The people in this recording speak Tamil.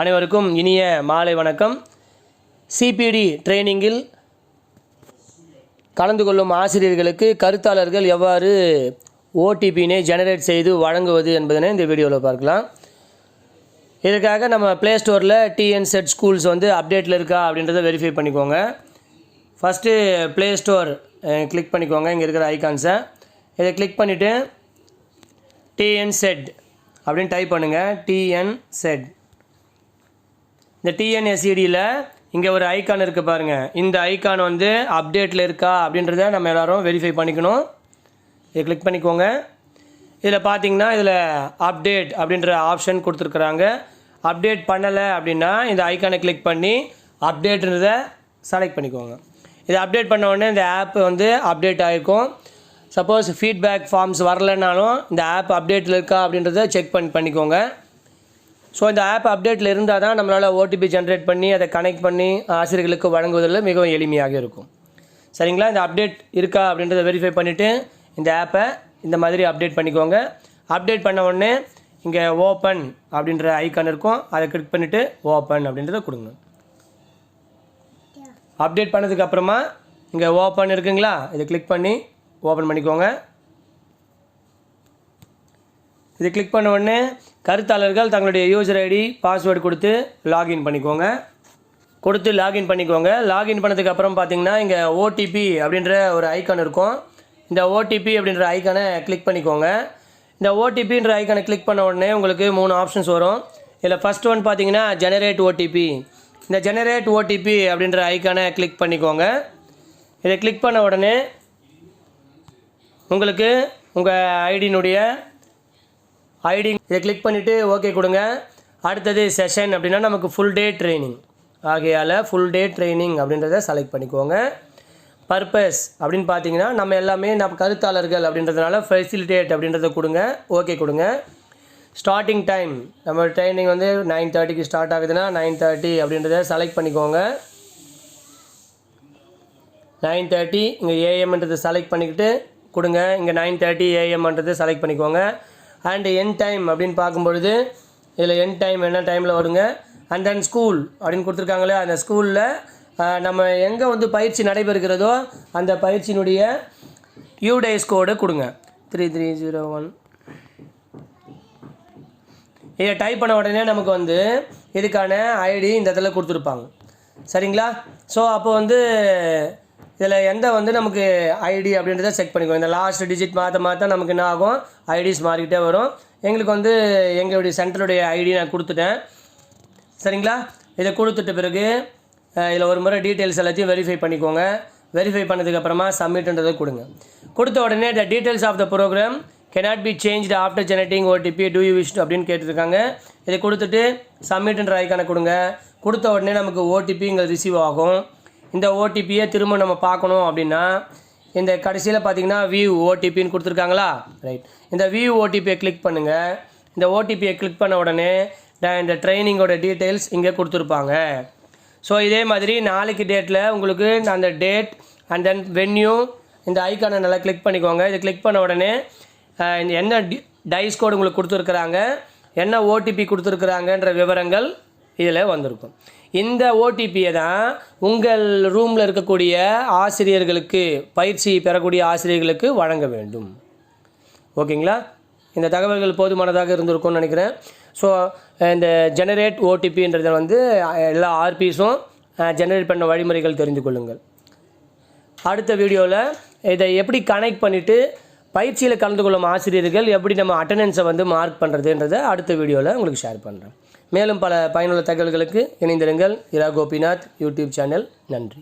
அனைவருக்கும் இனிய மாலை வணக்கம். சிபிடி ட்ரைனிங்கில் கலந்து கொள்ளும் ஆசிரியர்களுக்கு கருத்தாளர்கள் எவ்வாறு ஓடிபினை ஜெனரேட் செய்து வழங்குவது என்பதனை இந்த வீடியோவில் பார்க்கலாம். இதற்காக நம்ம ப்ளே ஸ்டோரில் டிஎன் செட் ஸ்கூல்ஸ் வந்து அப்டேட்டில் இருக்கா அப்படின்றத வெரிஃபை பண்ணிக்கோங்க. ஃபஸ்ட்டு ப்ளே ஸ்டோர் கிளிக் பண்ணிக்கோங்க. இங்கே இருக்கிற ஐகான்ஸை இதை கிளிக் பண்ணிவிட்டு டிஎன் செட் அப்படின்னு டைப் பண்ணுங்கள் டிஎன் செட் இந்த டிஎன்எஸ்சிடியில் இங்கே ஒரு ஐக்கான் இருக்குது பாருங்கள் இந்த ஐக்கான் வந்து அப்டேட்டில் இருக்கா அப்படின்றத நம்ம எல்லோரும் வெரிஃபை பண்ணிக்கணும். இதை கிளிக் பண்ணிக்கோங்க. இதில் பார்த்தீங்கன்னா இதில் அப்டேட் அப்படின்ற ஆப்ஷன் கொடுத்துருக்குறாங்க. அப்டேட் பண்ணலை அப்படின்னா இந்த ஐக்கானை கிளிக் பண்ணி அப்டேட்ன்றத செலக்ட் பண்ணிக்கோங்க. இதை அப்டேட் பண்ண உடனே இந்த ஆப் வந்து அப்டேட் ஆகிருக்கும் சப்போஸ் ஃபீட்பேக் ஃபார்ம்ஸ் வரலைனாலும் இந்த ஆப் அப்டேட்டில் இருக்கா அப்படின்றத செக் பண்ணி பண்ணிக்கோங்க. ஸோ இந்த ஆப் அப்டேட்டில் இருந்தால் தான் நம்மளால் ஓடிபி ஜென்ரேட் பண்ணி அதை கனெக்ட் பண்ணி ஆசிரியர்களுக்கு வழங்குவதில் மிகவும் எளிமையாக இருக்கும். சரிங்களா? இந்த அப்டேட் இருக்கா அப்படின்றத வெரிஃபை பண்ணிவிட்டு இந்த ஆப்பை இந்த மாதிரி அப்டேட் பண்ணிக்கோங்க. அப்டேட் பண்ண உடனே இங்கே ஓப்பன் அப்படின்ற ஐக்கான் இருக்கும். அதை கிளிக் பண்ணிவிட்டு ஓப்பன் அப்படின்றத கொடுங்க. அப்டேட் பண்ணதுக்கு அப்புறமா இங்கே ஓப்பன் இருக்குங்களா? இதை கிளிக் பண்ணி ஓப்பன் பண்ணிக்கோங்க. இது கிளிக் பண்ண உடனே கருத்தாளர்கள் தங்களுடைய யூசர் ஐடி பாஸ்வேர்டு கொடுத்து லாகின் பண்ணிக்கோங்க. கொடுத்து லாகின் பண்ணிக்கோங்க. லாகின் பண்ணதுக்கப்புறம் பார்த்தீங்கன்னா இங்கே ஓடிபி அப்படின்ற ஒரு ஐக்கான் இருக்கும். இந்த ஓடிபி அப்படின்ற ஐக்கானை கிளிக் பண்ணிக்கோங்க. இந்த ஓடிபின்ற ஐக்கானை கிளிக் பண்ண உடனே உங்களுக்கு மூணு ஆப்ஷன்ஸ் வரும். இதில் ஃபஸ்ட் ஒன் பார்த்தீங்கன்னா ஜெனரேட் ஓடிபி இந்த ஜெனரேட் ஓடிபி அப்படின்ற ஐக்கானை கிளிக் பண்ணிக்கோங்க. இதை கிளிக் பண்ண உடனே உங்களுக்கு உங்கள் ஐடியினுடைய ஐடி இதை கிளிக் பண்ணிவிட்டு ஓகே கொடுங்க. அடுத்தது செஷன் அப்படின்னா நமக்கு ஃபுல் டே ட்ரைனிங் ஆகையால் ஃபுல் டே ட்ரைனிங் அப்படின்றத செலக்ட் பண்ணிக்கோங்க. பர்பஸ் அப்படின்னு பார்த்தீங்கன்னா நம்ம எல்லாமே நம்ம கருத்தாளர்கள் அப்படின்றதுனால ஃபெசிலிட்டேட் அப்படின்றத கொடுங்க. ஓகே கொடுங்க. ஸ்டார்டிங் டைம் நம்ம ட்ரைனிங் வந்து நைன் தேர்ட்டிக்கு ஸ்டார்ட் ஆகுதுன்னா நைன் தேர்ட்டி அப்படின்றத செலக்ட் பண்ணிக்கோங்க. நைன் தேர்ட்டி இங்கே ஏஎம்ன்றதை செலக்ட் பண்ணிக்கிட்டு கொடுங்க. இங்கே நைன் தேர்ட்டி ஏஎம்ன்றதை செலக்ட் பண்ணிக்கோங்க. அண்ட் என் டைம் அப்படின்னு பார்க்கும்பொழுது இதில் என் டைம் என்ன டைமில் வருங்க? அண்ட் தென் ஸ்கூல் அப்படின்னு கொடுத்துருக்காங்களே அந்த ஸ்கூலில் நம்ம எங்கே வந்து பயிற்சி நடைபெறுகிறதோ அந்த பயிற்சியினுடைய யூடைஸ் கோடு கொடுங்க. த்ரீ த்ரீ ஜீரோ ஒன் இதை டைப் பண்ண உடனே நமக்கு வந்து இதுக்கான ஐடி இந்த இதில் கொடுத்துருப்பாங்க. சரிங்களா? ஸோ அப்போ வந்து இதில் எந்த வந்து நமக்கு ஐடி அப்படின்றத செக் பண்ணிக்கோ இந்த லாஸ்ட் டிஜிட் மாற்ற மாற்ற நமக்கு என்ன ஆகும்? ஐடிஸ் மாறிக்கிட்டே வரும். எங்களுக்கு வந்து எங்களுடைய சென்டருடைய ஐடி நான் கொடுத்துட்டேன். சரிங்களா? இதை கொடுத்துட்ட பிறகு இதில் ஒரு முறை டீட்டெயில்ஸ் எல்லாத்தையும் வெரிஃபை பண்ணிக்கோங்க. வெரிஃபை பண்ணதுக்கப்புறமா சப்மிட்ன்றதை கொடுங்க. கொடுத்த உடனே the details of the program cannot be change after generating OTP do you wish அப்படின்னு கேட்டிருக்காங்க. இதை கொடுத்துட்டு சப்மிட்ன்ற ஐக்கானை கொடுங்க. கொடுத்த உடனே நமக்கு ஓடிபி இங்கே ரிசீவ் ஆகும். இந்த ஓடிபியை திரும்ப நம்ம பார்க்கணும் அப்படின்னா இந்த கடைசியில் பார்த்தீங்கன்னா வியூ ஓடிபின்னு கொடுத்துருக்காங்களா? ரைட் இந்த வியூ ஓடிபியை கிளிக் பண்ணுங்கள் இந்த ஓடிபியை கிளிக் பண்ண உடனே இந்த ட்ரைனிங்கோட டீட்டெயில்ஸ் இங்கே கொடுத்துருப்பாங்க. ஸோ இதே மாதிரி நாளைக்கு டேட்டில் உங்களுக்கு அந்த டேட் அண்ட் தென் வென்யூ இந்த ஐக்கானை நல்லா கிளிக் பண்ணிக்கோங்க. இதை கிளிக் பண்ண உடனே இந்த என்ன டி டைஸ் கோடு உங்களுக்கு கொடுத்துருக்குறாங்க என்ன ஓடிபி கொடுத்துருக்குறாங்கன்ற விவரங்கள் இதில் வந்திருக்கும். இந்த ஓடிபியை தான் உங்கள் ரூமில் இருக்கக்கூடிய ஆசிரியர்களுக்கு பயிற்சி பெறக்கூடிய ஆசிரியர்களுக்கு வழங்க வேண்டும். ஓகேங்களா? இந்த தகவல்கள் போதுமானதாக இருந்திருக்கும்னு நினைக்கிறேன். ஸோ இந்த ஜெனரேட் ஓடிபின்றதை வந்து எல்லா ஆர்பிஸும் ஜெனரேட் பண்ண வழிமுறைகள் தெரிந்து கொள்ளுங்கள். அடுத்த வீடியோவில் இதை எப்படி கனெக்ட் பண்ணிவிட்டு பயிற்சியில் கலந்து கொள்ளும் ஆசிரியர்கள் எப்படி நம்ம அட்டண்டன்ஸை வந்து மார்க் பண்ணுறதுன்றதை அடுத்த வீடியோவில் உங்களுக்கு ஷேர் பண்ணுறேன் மேலும் பல பயனுள்ள தகவல்களுக்கு இணைந்திருங்கள் இரா கோபிநாத் யூடியூப் சேனல். நன்றி.